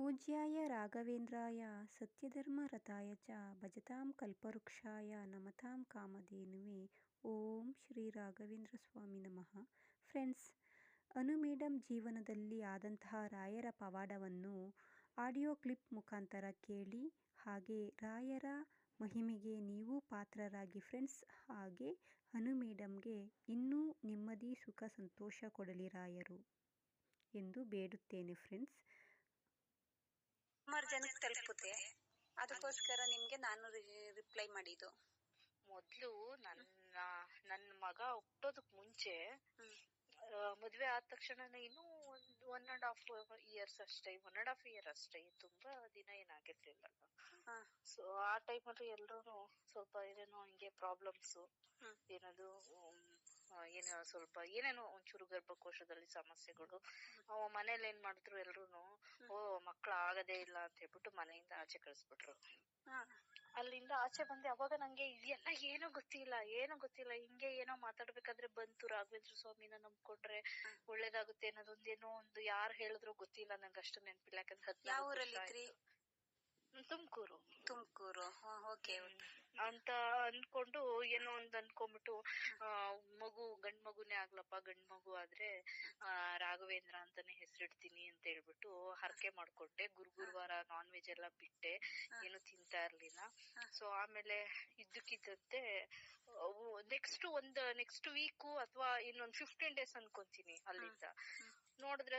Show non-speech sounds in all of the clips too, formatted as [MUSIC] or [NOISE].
ಪೂಜ್ಯಾಯ ರಾಘವೇಂದ್ರಾಯ ಸತ್ಯಧರ್ಮರತಾಯ ಚ ಭಜತಾಂ ಕಲ್ಪವೃಕ್ಷಾಯ ನಮತಾಂ ಕಾಮಧೇನುವೆ. ಓಂ ಶ್ರೀ ರಾಘವೇಂದ್ರ ಸ್ವಾಮಿ ನಮಃ. ಫ್ರೆಂಡ್ಸ್ ಅನು ಮೇಡಮ್ ಜೀವನದಲ್ಲಿ ಆದಂತಹ ರಾಯರ ಪವಾಡವನ್ನು ಆಡಿಯೋ ಕ್ಲಿಪ್ ಮುಖಾಂತರ ಕೇಳಿ, ಹಾಗೆ ರಾಯರ ಮಹಿಮೆಗೆ ನೀವು ಪಾತ್ರರಾಗಿ ಫ್ರೆಂಡ್ಸ್, ಹಾಗೆ ಅನು ಮೇಡಮ್ಗೆ ಇನ್ನೂ ನೆಮ್ಮದಿ, ಸುಖ, ಸಂತೋಷ ಕೊಡಲಿ ರಾಯರು ಎಂದು ಬೇಡುತ್ತೇನೆ ಫ್ರೆಂಡ್ಸ್. ಸುಮಾರು ಜನಕ್ಕೆ ತಲುಪುತ್ತೆ ಅದಕ್ಕೋಸ್ಕರ ನಿಮ್ಗೆ ನಾನು ರಿಪ್ಲೈ ಮಾಡಿದ್ದು ಮೊದ್ಲು ನನ್ನ ನನ್ನ ಮಗ ಹುಟ್ಟೋದಕ್ ಮುಂಚೆ. ಮದ್ವೆ ಆದ ತಕ್ಷಣನೇ ಇನ್ನೂ ಒಂದ್ ಒನ್ ಅಂಡ್ ಹಾಫ್ ಇಯರ್ಸ್ ಅಷ್ಟೇ ಒನ್ ಅಂಡ್ ಹಾಫ್ ಇಯರ್ ಅಷ್ಟೇ ತುಂಬಾ ದಿನ ಏನಾಗಿರ್ಲಿಲ್ಲ. ಸೊ ಆ ಟೈಮ್ ಅಲ್ಲಿ ಎಲ್ರು ಸ್ವಲ್ಪ ಏನೇನೋ ಹಿಂಗೆ ಪ್ರಾಬ್ಲಮ್ಸ್. ಏನದು ಏನೋ ಸ್ವಲ್ಪ ಏನೇನೋ ಒಂಚೂರು ಗರ್ಭಕೋಶದಲ್ಲಿ ಸಮಸ್ಯೆಗಳು. ಅವ ಮನೇಲಿ ಏನ್ ಮಾಡಿದ್ರು ಎಲ್ರುನು ಓ ಮಕ್ಳು ಆಗದೇ ಇಲ್ಲ ಅಂತ ಹೇಳ್ಬಿಟ್ಟು ಮನೆಯಿಂದ ಆಚೆ ಕಳ್ಸ್ಬಿಟ್ರು. ಹಾ. ಅಲ್ಲಿಂದ ಆಚೆ ಬಂದೆ ಅವಾಗ ನಂಗೆ ಇದೆಲ್ಲ ಏನೋ ಗೊತ್ತಿಲ್ಲ ಏನೋ ಗೊತ್ತಿಲ್ಲ ಹಿಂಗೆ ಏನೋ ಮಾತಾಡ್ಬೇಕಾದ್ರೆ ಬಂತು ರಾಘವೇಂದ್ರ ಸ್ವಾಮಿನ ನಂಬ್ಕೊಂಡ್ರೆ ಒಳ್ಳೇದಾಗುತ್ತೆ ಅನ್ನೋದೊಂದೇನೋ ಒಂದು ಯಾರು ಹೇಳಿದ್ರು ಗೊತ್ತಿಲ್ಲ ನಂಗೆ ಅಷ್ಟು ನೆನಪಿಲ್ಲ ಯಾಕಂದ್ರೆ ತುಮಕೂರು. ತುಮಕೂರು. ಓಕೆ ಅಂತ ಅನ್ಕೊಂಡು ಏನೋ ಒಂದ್ ಅನ್ಕೊಂಡ್ಬಿಟ್ಟು ಆ, ಮಗು ಗಂಡ್ ಮಗುನೇ ಆಗ್ಲಪ್ಪ ಗಂಡ್ ಮಗು ಆದ್ರೆ ಆ, ರಾಘವೇಂದ್ರ ಅಂತಾನೆ ಹೆಸರಿಡ್ತೀನಿ ಅಂತ ಹೇಳ್ಬಿಟ್ಟು ಹರಕೆ ಮಾಡ್ಕೊಂಡೆ. ಗುರು ಗುರುವಾರ ನಾನ್ ವೆಜ್ ಎಲ್ಲ ಬಿಟ್ಟೆ. ಏನು ತಿಂತಾ ಇರ್ಲಿಲ್ಲ. ಸೊ ಆಮೇಲೆ ಇದ್ದಕ್ಕಿದ್ದಂತೆ ನೆಕ್ಸ್ಟ್ ಒಂದ್ ನೆಕ್ಸ್ಟ್ ವೀಕ್ ಅಥವಾ ಇನ್ನೊಂದ್ ಫಿಫ್ಟೀನ್ ಡೇಸ್ ಅನ್ಕೊಂತೀನಿ ಅಲ್ಲಿಂದ. ನೋಡಿದ್ರೆ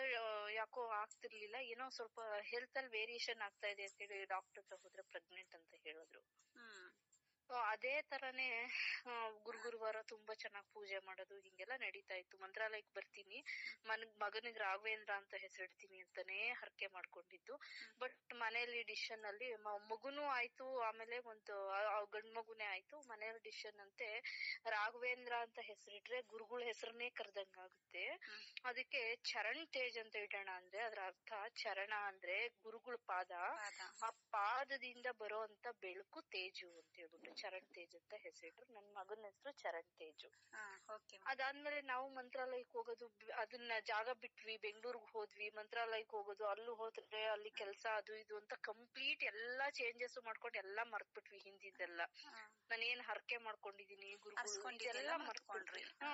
ಯಾಕೋ ಆಗ್ತಿರ್ಲಿಲ್ಲ. ಏನೋ ಸ್ವಲ್ಪ ಹೆಲ್ತ್ ಅಲ್ಲಿ ವೇರಿಯೇಷನ್ ಆಗ್ತಾ ಇದೆ ಅಂತ ಹೇಳಿ ಡಾಕ್ಟರ್ ಹತ್ರ ಹೋದ್ರೆ ಪ್ರೆಗ್ನೆಂಟ್ ಅಂತ ಹೇಳಿದ್ರು. ಅದೇ ತರನೇ ಗುರು ಗುರುವಾರ ತುಂಬಾ ಚೆನ್ನಾಗಿ ಪೂಜೆ ಮಾಡೋದು ಹಿಂಗೆಲ್ಲ ನಡೀತಾ ಇತ್ತು. ಮಂತ್ರಾಲಯಕ್ ಬರ್ತೀನಿ. ಮನ್ ಮಗನಿಗೆ ರಾಘವೇಂದ್ರ ಅಂತ ಹೆಸರಿಡ್ತೀನಿ ಅಂತಾನೆ ಹರಕೆ ಮಾಡ್ಕೊಂಡಿದ್ದು. ಬಟ್ ಮನೇಲಿ ಡಿಶನ್ ಅಲ್ಲಿ ಮಗುನೂ ಆಯ್ತು ಆಮೇಲೆ ಒಂದು ಗಂಡ್ ಮಗುನೇ ಆಯ್ತು. ಮನೇಲಿ ಡಿಶನ್ ಅಂತೆ ರಾಘವೇಂದ್ರ ಅಂತ ಹೆಸರಿಟ್ರೆ ಗುರುಗಳ ಹೆಸರನ್ನೇ ಕರೆದಂಗ ಆಗುತ್ತೆ. ಅದಕ್ಕೆ ಚರಣ್ ತೇಜ್ ಅಂತ ಇಡೋಣ ಅಂದ್ರೆ ಅದ್ರ ಅರ್ಥ ಚರಣ ಅಂದ್ರೆ ಗುರುಗಳ ಪಾದ. ಪಾದ. ಆ ಪಾದದಿಂದ ಬರೋ ಅಂತ ಬೆಳಕು ತೇಜು ಅಂತ ಹೇಳ್ಬಿಟ್ಟು ಚರಣ್ ತೇಜ್ ಅಂತ ಹೆಸರಿಟ್ರು ನನ್ ಮಗನ ಹೆಸರು ಚರಣ್ ತೇಜು ಅದಾದ್ಮೇಲೆ ನಾವು ಮಂತ್ರಾಲಯಕ್ಕೆ ಹೋಗೋದು ಅದನ್ನ ಜಾಗ ಬಿಟ್ವಿ ಬೆಂಗಳೂರಿಗೆ ಹೋದ್ವಿ ಮಂತ್ರಾಲಯಕ್ಕೆ ಹೋಗೋದು ಅಲ್ಲೂ ಹೋದ್ರೆ ಅಲ್ಲಿ ಕೆಲಸ ಅದು ಇದು ಅಂತ ಕಂಪ್ಲೀಟ್ ಎಲ್ಲಾ ಚೇಂಜಸ್ ಮಾಡ್ಕೊಂಡು ಎಲ್ಲಾ ಮರ್ತ್ಬಿಟ್ವಿ ಹಿಂದಿದ್ದೆಲ್ಲ. ನಾನೇನ್ ಹರಕೆ ಮಾಡ್ಕೊಂಡಿದೀನಿ ಗುರುಗಳು ಇದೆಲ್ಲ ಮರ್ತ್ಕೊಂಡ್ರಿ. ಹ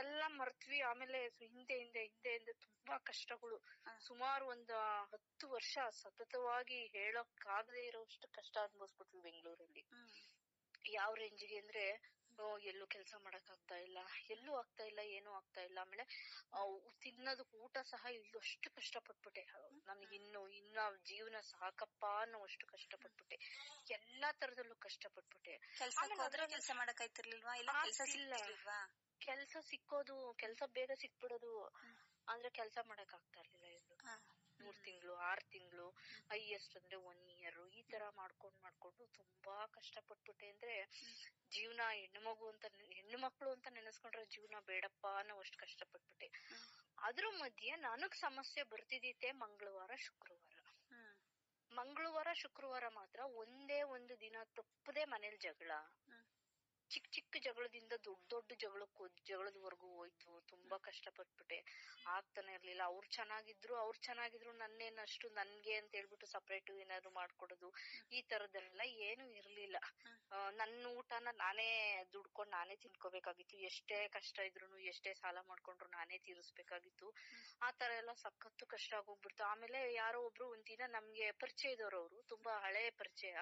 ಎಲ್ಲಾ ಮರ್ತ್ವಿ. ಆಮೇಲೆ ಹಿಂದೆ ಹಿಂದೆ ಹಿಂದೆ ಹಿಂದೆ ತುಂಬಾ ಕಷ್ಟಗಳು. ಸುಮಾರು ಒಂದ್ ಹತ್ತು ವರ್ಷ ಸತತವಾಗಿ ಹೇಳಕ್ ಆಗದೆ ಇರೋಷ್ಟು ಕಷ್ಟ ಅನ್ಭವಿಸ್ಬಿಟ್ವಿ ಬೆಂಗಳೂರಲ್ಲಿ. ಯಾವ ರೇಂಜ್ಗೆ ಅಂದ್ರೆ ಎಲ್ಲೂ ಕೆಲಸ ಮಾಡಕ್ ಆಗ್ತಾ ಇಲ್ಲ ಎಲ್ಲೂ ಆಗ್ತಾ ಇಲ್ಲ ಏನೂ ಆಗ್ತಾ ಇಲ್ಲ. ಆಮೇಲೆ ತಿನ್ನೋದಕ್ಕೆ ತಿನ್ನೋದಕ್ ಊಟ ಸಹ ಇಲ್ಲೂ ಅಷ್ಟು ಕಷ್ಟ ಪಟ್ಬಿಟ್ಟೆ ನಮ್ಗೆ ಇನ್ನು ಇನ್ನ ಜೀವನ ಸಾಕಪ್ಪ ಅನ್ನೋ ಅಷ್ಟು ಕಷ್ಟ ಪಟ್ಬಿಟ್ಟೆ ಎಲ್ಲಾ ತರದಲ್ಲೂ ಕಷ್ಟ ಪಟ್ಬಿಟ್ಟೆ ಕೆಲಸ ಹೋದ್ರೆ ಕೆಲ್ಸ ಇಲ್ಲ ಸಿಕ್ಕೋದು ಕೆಲ್ಸ ಬೇಗ ಸಿಕ್ಬಿಡೋದು ಆದ್ರೆ ಕೆಲ್ಸ ಮಾಡಕ್ ಆಗ್ತಾ ಇರ್ಲಿಲ್ಲ ಎಲ್ಲೂ. ಮೂರ್ ತಿಂಗಳು ಆರ್ ತಿಂಗಳು ಹೈಯೆಸ್ಟ್ ಅಂದ್ರೆ ಒನ್ ಇಯರ್ ಈ ತರ ಮಾಡ್ಕೊಂಡ್ ಮಾಡ್ಕೊಂಡು ತುಂಬಾ ಕಷ್ಟಪಟ್ಬಿಟ್ಟೆ ಅಂದ್ರೆ ಜೀವನ ಹೆಣ್ಣು ಮಗು ಅಂತ ಹೆಣ್ಣು ಮಕ್ಕಳು ಅಂತ ನೆನೆಸ್ಕೊಂಡ್ರೆ ಜೀವನ ಬೇಡಪ್ಪ ಅನ್ನೋ ಅಷ್ಟು ಕಷ್ಟ ಪಟ್ಬಿಟ್ಟೆ ಅದ್ರ ಮಧ್ಯೆ ನನಗ್ ಸಮಸ್ಯೆ ಬರ್ತಿದ್ದಿತ್ತೆ ಮಂಗಳವಾರ ಶುಕ್ರವಾರ. ಮಂಗಳವಾರ ಶುಕ್ರವಾರ ಮಾತ್ರ ಒಂದೇ ಒಂದು ದಿನ ತಪ್ಪದೆ ಮನೇಲಿ ಜಗಳ. ಚಿಕ್ಕ ಚಿಕ್ಕ ಜಗಳದಿಂದ ದೊಡ್ಡ ದೊಡ್ಡ ಜಗಳಕ್ಕೆ ಜಗಳದವರೆಗೂ ಹೋಯ್ತು. ತುಂಬಾ ಕಷ್ಟ ಪಟ್ಬಿಟ್ಟೆ ಆಗ್ತಾನೆ ಇರ್ಲಿಲ್ಲ. ಅವ್ರು ಚೆನ್ನಾಗಿದ್ರು ಅವ್ರು ಚೆನ್ನಾಗಿದ್ರು ನನ್ನೇನಷ್ಟು ನನ್ಗೆ ಅಂತ ಹೇಳ್ಬಿಟ್ಟು ಸಪರೇಟ್ ಏನಾದ್ರು ಮಾಡ್ಕೊಡೋದು. ಈ ತರದೆಲ್ಲ ಏನು ಇರ್ಲಿಲ್ಲ. ನನ್ನ ಊಟನ ನಾನೇ ದುಡ್ಕೊಂಡ್ ನಾನೇ ತಿನ್ಕೋಬೇಕಾಗಿತ್ತು. ಎಷ್ಟೇ ಕಷ್ಟ ಇದ್ರು ಎಷ್ಟೇ ಸಾಲ ಮಾಡ್ಕೊಂಡ್ರು ನಾನೇ ತೀರಿಸ್ಬೇಕಾಗಿತ್ತು. ಆ ತರ ಎಲ್ಲ ಸಖತ್ತು ಕಷ್ಟ ಆಗೋಗ್ಬಿಡ್ತು. ಆಮೇಲೆ ಯಾರೋ ಒಬ್ರು ಒಂದಿನ ನಮ್ಗೆ ಪರಿಚಯ ಇದ್ದವ್ರು ಅವ್ರು. ತುಂಬಾ ಹಳೆ ಪರಿಚಯ.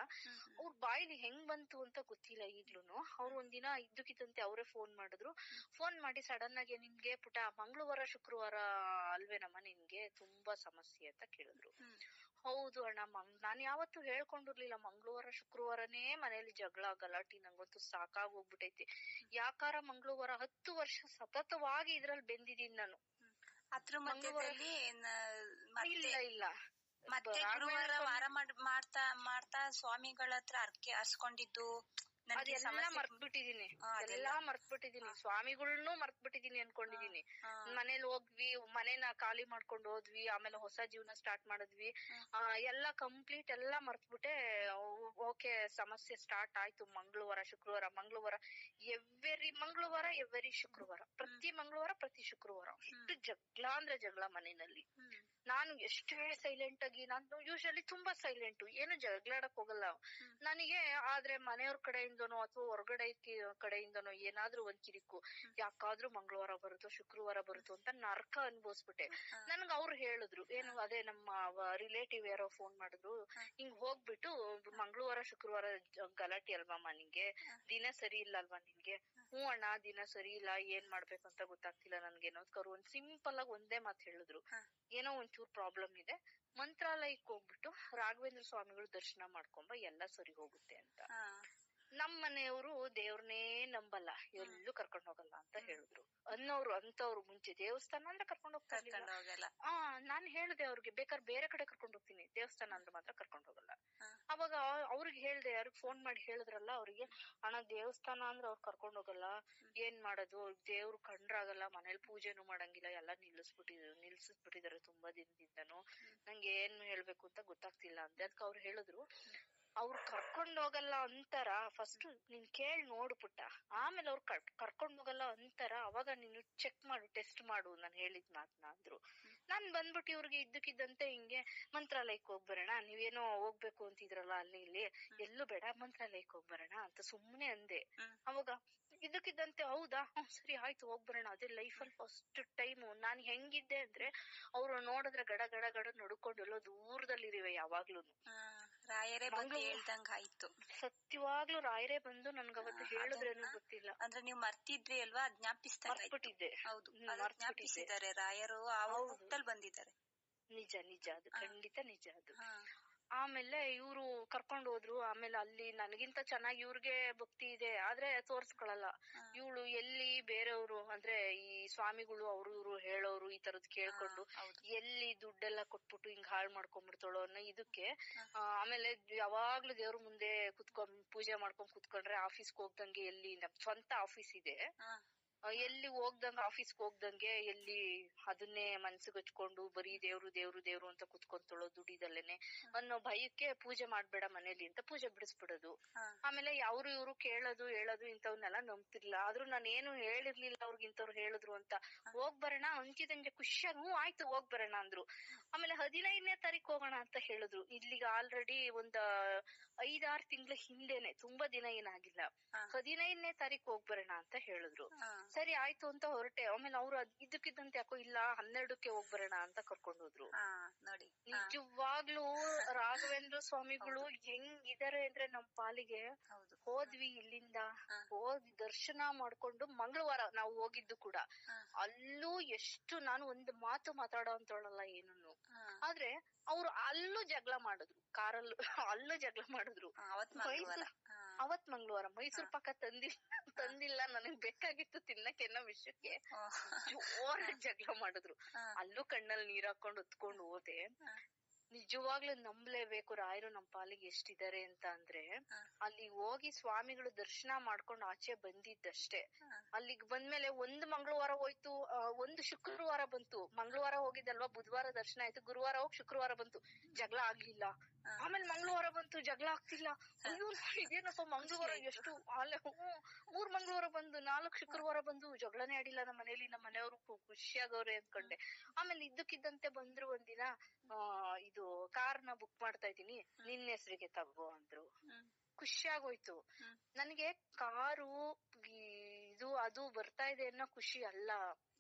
ಅವ್ರ ಬಾಯಿಲಿ ಹೆಂಗ್ ಬಂತು ಅಂತ ಗೊತ್ತಿಲ್ಲ ಈಗ್ಲೂನು. ಅವ್ರು ಒಂದಿನ ಇದ್ದಕ್ಕಿದ್ದಂತೆ ಅವರೇ ಫೋನ್ ಮಾಡಿದ್ರು. ಫೋನ್ ಮಾಡಿ ಸಡನ್ ಆಗಿ ನಿಮ್ಗೆ ಪುಟ ಮಂಗಳವಾರ ಶುಕ್ರವಾರ ಅಲ್ವೇನಮ್ಮ ನಿನ್ಗೆ ತುಂಬಾ ಸಮಸ್ಯೆ ಅಂತ ಕೇಳಿದ್ರು. ಹೌದು ಅಣ್ಣ ನಾನು ಯಾವತ್ತೂ ಹೇಳ್ಕೊಂಡಿರ್ಲಿಲ್ಲ ಮಂಗಳವಾರ ಶುಕ್ರವಾರನೇ ಮನೇಲಿ ಜಗಳ ಗಲಾಟಿ ನಂಗಂತೂ ಸಾಕಾಗ್ ಹೋಗ್ಬಿಟ್ಟೈತಿ ಯಾಕಾರ ಮಂಗಳವಾರ ಹತ್ತು ವರ್ಷ ಸತತವಾಗಿ ಇದ್ರಲ್ಲಿ ಬೆಂದಿದೀನಿ ನಾನು. ಅದ್ರ ಮಧ್ಯದಲ್ಲಿ ಇಲ್ಲ ಇಲ್ಲ. ಮತ್ತೆ ಗುರುವಾರ ವಾರ ಮಾಡ್- ಮಾಡ್ತಾ ಮಾಡ್ತಾ ಸ್ವಾಮಿಗಳ ಹತ್ರ ಅರ್ಕೆ ಹರ್ಸ್ಕೊಂಡಿದ್ದು ನನ್ಗೆ ಅದೆಲ್ಲ ಮರ್ತ್ಬಿಟ್ಟಿದೀನಿ. ಎಲ್ಲಾ ಮರ್ತ್ಬಿಟ್ಟಿದೀನಿ. ಸ್ವಾಮಿಗಳ್ನು ಮರ್ತ್ಬಿಟ್ಟಿದೀನಿ ಅನ್ಕೊಂಡಿದೀನಿ. ಮನೇಲಿ ಹೋಗ್ವಿ ಮನೇನ ಖಾಲಿ ಮಾಡ್ಕೊಂಡು ಹೋದ್ವಿ ಆಮೇಲೆ ಹೊಸ ಜೀವನ ಸ್ಟಾರ್ಟ್ ಮಾಡಿದ್ವಿ. ಆ, ಎಲ್ಲ ಕಂಪ್ಲೀಟ್ ಎಲ್ಲಾ ಮರ್ತ್ಬಿಟ್ಟೆ. ಓಕೆ ಸಮಸ್ಯೆ ಸ್ಟಾರ್ಟ್ ಆಯ್ತು. ಮಂಗಳವಾರ ಶುಕ್ರವಾರ ಮಂಗಳವಾರ ಎವ್ರಿ ಮಂಗಳವಾರ ಎವ್ರಿ ಶುಕ್ರವಾರ. ಪ್ರತಿ ಮಂಗಳವಾರ ಪ್ರತಿ ಶುಕ್ರವಾರ. ಅಷ್ಟು ಜಗಳ ಅಂದ್ರೆ ಜಗಳ ಮನೆಯಲ್ಲಿ. ನಾನು ಎಷ್ಟೇ ಸೈಲೆಂಟ್ ಆಗಿ ನಾನು ಯೂಶಲಿ ತುಂಬಾ ಸೈಲೆಂಟ್ ಏನು ಜಗಳಾಡಕ್ ಹೋಗಲ್ಲ. ನನಗೆ ಆದ್ರೆ ಮನೆಯವ್ರ ಕಡೆಯಿಂದನೋ ಅಥವಾ ಹೊರಗಡೆ ಕಡೆಯಿಂದನೋ ಏನಾದ್ರೂ ಒಂದ್ ಕಿರಿಕು ಯಾಕಾದ್ರೂ ಮಂಗಳವಾರ ಬರುತ್ತೋ ಶುಕ್ರವಾರ ಬರುತ್ತೋ ಅಂತ ನರ್ಕ ಅನ್ಭವಿಸ್ಬಿಟ್ಟೆ. ನನ್ಗ ಅವ್ರು ಹೇಳಿದ್ರು ಏನು ಅದೇ ನಮ್ಮ ರಿಲೇಟಿವ್ ಯಾರೋ ಫೋನ್ ಮಾಡಿದ್ರು ಹಿಂಗ್ ಹೋಗ್ಬಿಟ್ಟು ಮಂಗಳವಾರ ಶುಕ್ರವಾರ ಗಲಾಟೆ ಅಲ್ವಾ ನಿಂಗೆ? ದಿನ ಸರಿ ಇಲ್ಲ ಅಲ್ವಾ ನಿನ್ಗೆ ಹ್ಞೂ ಅಣ್ಣ ದಿನ ಸರಿ ಇಲ್ಲ ಏನ್ ಮಾಡ್ಬೇಕಂತ ಗೊತ್ತಾಗ್ತಿಲ್ಲ ನನ್ಗೆ ಅನ್ನೋದ್ಕರು ಒಂದ್ ಸಿಂಪಲ್ ಆಗಿ ಒಂದೇ ಮಾತು ಹೇಳಿದ್ರು. ಏನೋ ಒಂಚೂರ್ ಪ್ರಾಬ್ಲಮ್ ಇದೆ. ಮಂತ್ರಾಲಯಕ್ಕೆ ಹೋಗ್ಬಿಟ್ಟು ರಾಘವೇಂದ್ರ ಸ್ವಾಮಿಗಳು ದರ್ಶನ ಮಾಡ್ಕೊಂಬ ಎಲ್ಲ ಸರಿ ಹೋಗುತ್ತೆ ಅಂತ. ನಮ್ ಮನೆಯವರು ದೇವ್ರನ್ನೇ ನಂಬಲ್ಲ. ಎಲ್ಲೂ ಕರ್ಕೊಂಡ್ ಹೋಗಲ್ಲ ಅಂತ ಹೇಳಿದ್ರು. ಅನ್ನೋರು ಅಂತವ್ರು ಮುಂಚೆ ದೇವಸ್ಥಾನ ಅಂದ್ರೆ ಕರ್ಕೊಂಡ್ ಹೋಗ್ತಾ ನಾನ್ ಹೇಳ್ದೆ ಅವ್ರಿಗೆ ಬೇಕಾದ್ರೆ ಬೇರೆ ಕಡೆ ಕರ್ಕೊಂಡ್ ಹೋಗ್ತೀನಿ. ದೇವಸ್ಥಾನ ಅಂದ್ರೆ ಮಾತ್ರ ಕರ್ಕೊಂಡ್ ಹೋಗಲ್ಲ. ಅವಾಗ ಅವ್ರಿಗೆ ಹೇಳ್ದೆ ಯಾರಿಗ್ ಫೋನ್ ಮಾಡಿ ಹೇಳಿದ್ರಲ್ಲ ಅವ್ರಿಗೆ ಅಣ್ಣ ದೇವಸ್ಥಾನ ಅಂದ್ರೆ ಅವ್ರು ಕರ್ಕೊಂಡ್ ಹೋಗಲ್ಲ. ಏನ್ ಮಾಡೋದು? ದೇವ್ರು ಕಂಡ್ರಾಗಲ್ಲ ಮನೇಲಿ ಪೂಜೆನೂ ಮಾಡಂಗಿಲ್ಲ. ಎಲ್ಲ ನಿಲ್ಲಿಸ್ಬಿಟ್ಟಿದ್ರು ನಿಲ್ಸಿಸ್ಬಿಟ್ಟಿದಾರೆ ತುಂಬಾ ದಿನದಿಂದನು. ನಂಗೆ ಏನ್ ಹೇಳ್ಬೇಕು ಅಂತ ಗೊತ್ತಾಗ್ತಿಲ್ಲ. ಅಂತ ಅದಕ್ಕೆ ಅವ್ರು ಹೇಳಿದ್ರು ಅವ್ರು ಕರ್ಕೊಂಡ್ ಹೋಗಲ್ಲ ಅಂತಾರ ಫಸ್ಟ್ ನೀನ್ ಕೇಳ್ ನೋಡ್ಬಿಟ್ಟ ಆಮೇಲೆ ಅವ್ರು ಕರ್ಕೊಂಡ್ ಹೋಗಲ್ಲ ಅಂತಾರ ಅವಾಗ ನೀನು ಚೆಕ್ ಮಾಡು ಟೆಸ್ಟ್ ಮಾಡು ನಾನ್ ಹೇಳಿದ್ ಮಾತನ್ನ ಅಂದ್ರು. ನಾನ್ ಬಂದ್ಬಿಟ್ಟು ಇವ್ರಿಗೆ ಇದ್ದಕ್ಕಿದ್ದಂತೆ ಹಿಂಗೆ ಮಂತ್ರಾಲಯಕ್ಕೆ ಹೋಗ್ ಬರೋಣ ನೀವೇನೋ ಹೋಗ್ಬೇಕು ಅಂತಿದ್ರಲ್ಲ ಅಲ್ಲಿ ಇಲ್ಲಿ ಎಲ್ಲೂ ಬೇಡ ಮಂತ್ರಾಲಯಕ್ಕೆ ಹೋಗ್ ಬರೋಣ ಅಂತ ಸುಮ್ನೆ ಅಂದೆ. ಅವಾಗ ಇದಕ್ಕಿದ್ದಂತೆ ಹೌದಾ? ಸರಿ ಆಯ್ತು ಹೋಗ್ ಬರೋಣ ಅದೇ ಅಲ್ಲಿ ಫಸ್ಟ್ ಟೈಮ್ ನಾನ್ ಹೆಂಗಿದ್ದೆ ಅಂದ್ರೆ ಅವ್ರು ನೋಡಿದ್ರೆ ಗಡ ಗಡ ಗಡ ನಡ್ಕೊಂಡು ಎಲ್ಲೋ ದೂರದಲ್ಲಿರಿವೆ ಯಾವಾಗ್ಲೂನು. ರಾಯರೇ ಬಂದು ಹೇಳ್ದಂಗ ಆಯ್ತು ಸತ್ಯವಾಗ್ಲೂ ರಾಯರೇ ಬಂದು ನನ್ಗ ಅವತ್ತು ಹೇಳಿದ್ರೇನು ಗೊತ್ತಿಲ್ಲ. ಅಂದ್ರೆ ನೀವ್ ಮರ್ತಿದ್ರಿ ಅಲ್ವಾ? ಮರ್ತ್ಬಿಟ್ಟಿದ್ದೆ. ಹೌದು. ಜ್ಞಾಪಿಸಿದ್ದಾರೆ ರಾಯರು. ಆ. ಹುಟ್ಟಲ್ ಬಂದಿದ್ದಾರೆ. ನಿಜ ನಿಜ. ಅದು ಖಂಡಿತ ನಿಜ ಅದು. ಆಮೇಲೆ ಇವ್ರು ಕರ್ಕೊಂಡ್ ಹೋದ್ರು. ಆಮೇಲೆ ಅಲ್ಲಿ ನನಗಿಂತ ಚೆನ್ನಾಗಿ ಇವ್ರಿಗೆ ಭಕ್ತಿ ಇದೆ. ಆದ್ರೆ ತೋರ್ಸ್ಕೊಳಲ್ಲ. ಇವಳು ಎಲ್ಲಿ ಬೇರೆಯವರು ಅಂದ್ರೆ ಈ ಸ್ವಾಮಿಗಳು ಅವ್ರು ಇವ್ರು ಹೇಳೋರು ಈ ತರದ್ ಕೇಳ್ಕೊಂಡು. ಎಲ್ಲಿ ದುಡ್ಡೆಲ್ಲ ಕೊಟ್ಬಿಟ್ಟು ಹಿಂಗ್ ಹಾಳ್ ಮಾಡ್ಕೊಂಡ್ಬಿಡ್ತಾಳೋ ಅನ್ನೋ ಇದಕ್ಕೆ ಆಮೇಲೆ ಯಾವಾಗ್ಲೂ ದೇವ್ರ ಮುಂದೆ ಕುತ್ಕೊಂಡ್ ಪೂಜೆ ಮಾಡ್ಕೊಂಡ್ ಕುತ್ಕೊಂಡ್ರೆ ಆಫೀಸ್ಗೆ ಹೋಗ್ದಂಗೆ ಎಲ್ಲಿ ನಮ್ ಸ್ವಂತ ಆಫೀಸ್ ಇದೆ. ಎಲ್ಲಿ ಹೋಗ್ದಂಗ ಆಫೀಸ್ಗೆ ಹೋಗ್ದಂಗೆ ಎಲ್ಲಿ ಅದನ್ನೇ ಮನ್ಸಿಗೆ ಹಚ್ಕೊಂಡು ಬರೀ ದೇವ್ರು ದೇವ್ರು ದೇವ್ರು ಅಂತ ಕುತ್ಕೊಂತಳೋ ದುಡಿದಲ್ಲೇನೆ ಅನ್ನೋ ಭಯಕ್ಕೆ ಪೂಜೆ ಮಾಡ್ಬೇಡ ಮನೇಲಿ ಅಂತ ಪೂಜೆ ಬಿಡಿಸ್ಬಿಡೋದು. ಆಮೇಲೆ ಅವ್ರು ಇವ್ರು ಕೇಳೋದು ಹೇಳೋದು ಇಂಥವ್ನೆಲ್ಲ ನಂಬ್ತಿರ್ಲಿಲ್ಲ. ಆದ್ರೂ ನಾನು ಏನು ಹೇಳಿರ್ಲಿಲ್ಲ ಅವ್ರಿಗೆ ಇಂಥವ್ರು ಹೇಳಿದ್ರು ಅಂತ. ಹೋಗ್ ಬರೋಣ ಅಂಚಿದಂಗೆ ಖುಷಿಯಾಗಿ ಹ್ಞೂ ಆಯ್ತು ಹೋಗ್ ಬರೋಣ ಅಂದ್ರು. ಆಮೇಲೆ ಹದಿನೈದನೇ ತಾರೀಕು ಹೋಗೋಣ ಅಂತ ಹೇಳಿದ್ರು. ಇಲ್ಲಿಗೆ ಆಲ್ರೆಡಿ ಒಂದ್ ಐದಾರು ತಿಂಗಳ ಹಿಂದೆನೆ ತುಂಬಾ ದಿನ ಏನಾಗಿಲ್ಲ. ಹದಿನೈದನೇ ತಾರೀಕು ಹೋಗ್ ಬರೋಣ ಅಂತ ಹೇಳಿದ್ರು. ಸರಿ ಆಯ್ತು ಅಂತ ಹೊರಟೆ. ಆಮೇಲೆ ಅವ್ರು ಇದಕ್ಕಿದ್ದಂತೆ ಯಾಕೋ ಇಲ್ಲ ಹನ್ನೆರಡಕ್ಕೆ ಹೋಗ್ಬರೋಣ ಅಂತ ಕರ್ಕೊಂಡ್ ಹೋದ್ರು. ನೋಡಿ. ನಿಜವಾಗ್ಲೂ ರಾಘವೇಂದ್ರ ಸ್ವಾಮಿಗಳು ಹೆಂಗಿದಾರೆ ಅಂದ್ರೆ ನಮ್ ಪಾಲಿಗೆ ಹೌದು. ಹೋದ್ವಿ ಇಲ್ಲಿಂದ ಹೋದ್ ಹೋಗಿ ದರ್ಶನ ಮಾಡ್ಕೊಂಡು ಮಂಗಳವಾರ ನಾವು ಹೋಗಿದ್ದು ಕೂಡ. ಅಲ್ಲೂ ಎಷ್ಟು ನಾನು ಒಂದು ಮಾತು ಮಾತಾಡೋ ಅಂತವಳಲ್ಲ ಏನನ್ನು ಆದ್ರೆ ಅವ್ರು ಅಲ್ಲೂ ಜಗಳ ಮಾಡಿದ್ರು. ಕಾರಲ್ಲೂ [LAUGHS] ಅಲ್ಲೂ ಜಗಳ ಮಾಡಿದ್ರು. ಅವತ್ ಮಂಗಳವಾರ. ಮೈಸೂರ್- ಪಕ್ಕ ಪಾಕ ತಂದಿಲ್ಲ ತಂದಿಲ್ಲ. ನನಗ್ ಬೇಕಾಗಿತ್ತು ತಿನ್ನಕ್ಕೆ ಅನ್ನೋ ವಿಷಯಕ್ಕೆ ಜೋರಾಗಿ ಜಗಳ ಮಾಡಿದ್ರು. ಅಲ್ಲೂ ಕಣ್ಣಲ್ಲಿ ನೀರ್ ಹಾಕೊಂಡು ಹೊತ್ಕೊಂಡು ಹೋದೆ. ನಿಜವಾಗ್ಲೂ ನಂಬಲೇಬೇಕು ರಾಯರು ನಮ್ ಪಾಲಿಗೆ ಎಷ್ಟಿದ್ದಾರೆ ಅಂತ ಅಂದ್ರೆ. ಅಲ್ಲಿ ಹೋಗಿ ಸ್ವಾಮಿಗಳು ದರ್ಶನ ಮಾಡ್ಕೊಂಡು ಆಚೆ ಬಂದಿದ್ದಷ್ಟೇ. ಅಲ್ಲಿಗೆ ಬಂದ್ಮೇಲೆ ಒಂದು ಮಂಗಳವಾರ ಹೋಯ್ತು ಆ, ಒಂದು ಶುಕ್ರವಾರ ಬಂತು. ಮಂಗಳವಾರ ಹೋಗಿದ್ದಲ್ವಾ? ಬುಧವಾರ ದರ್ಶನ ಆಯ್ತು ಗುರುವಾರ ಹೋಗಿ ಶುಕ್ರವಾರ ಬಂತು. ಜಗಳ ಆಗ್ಲಿಲ್ಲ. ಆಮೇಲೆ ಮಂಗಳವಾರ ಬಂತು ಜಗಳ ಆಗ್ತಿಲ್ಲ. ಅಯ್ಯೋ ಇದೇನಪ್ಪ ಮಂಗಳವಾರ ಎಷ್ಟು ಅಲ್ಲ ಊರ್ ಮೂರ್ ಮಂಗಳವಾರ ಬಂದು ನಾಲ್ಕು ಶುಕ್ರವಾರ ಬಂದು ಜಗಳನೇ ಆಡಿಲ್ಲ ನಮ್ಮ ಮನೇಲಿ ನಮ್ಮ ಮನೆಯವರು ಖುಷಿಯಾಗವ್ರೆ ಅನ್ಕೊಂಡೆ. ಆಮೇಲೆ ಇದ್ದಕ್ಕಿದ್ದಂತೆ ಬಂದ್ರು ಒಂದಿನ ಆ ಇದು ನ ಬುಕ್ ಮಾಡ್ತಾ ಇದೀನಿ ನಿನ್ನ ಹೆಸರಿಗೆ ತಗೋ ಅಂದ್ರು. ಖುಷಿಯಾಗೋಯ್ತು. ನನಗೆ ಕಾರು ಈ ಇದು ಅದು ಬರ್ತಾ ಇದೆ ಅನ್ನೋ ಖುಷಿ ಅಲ್ಲ.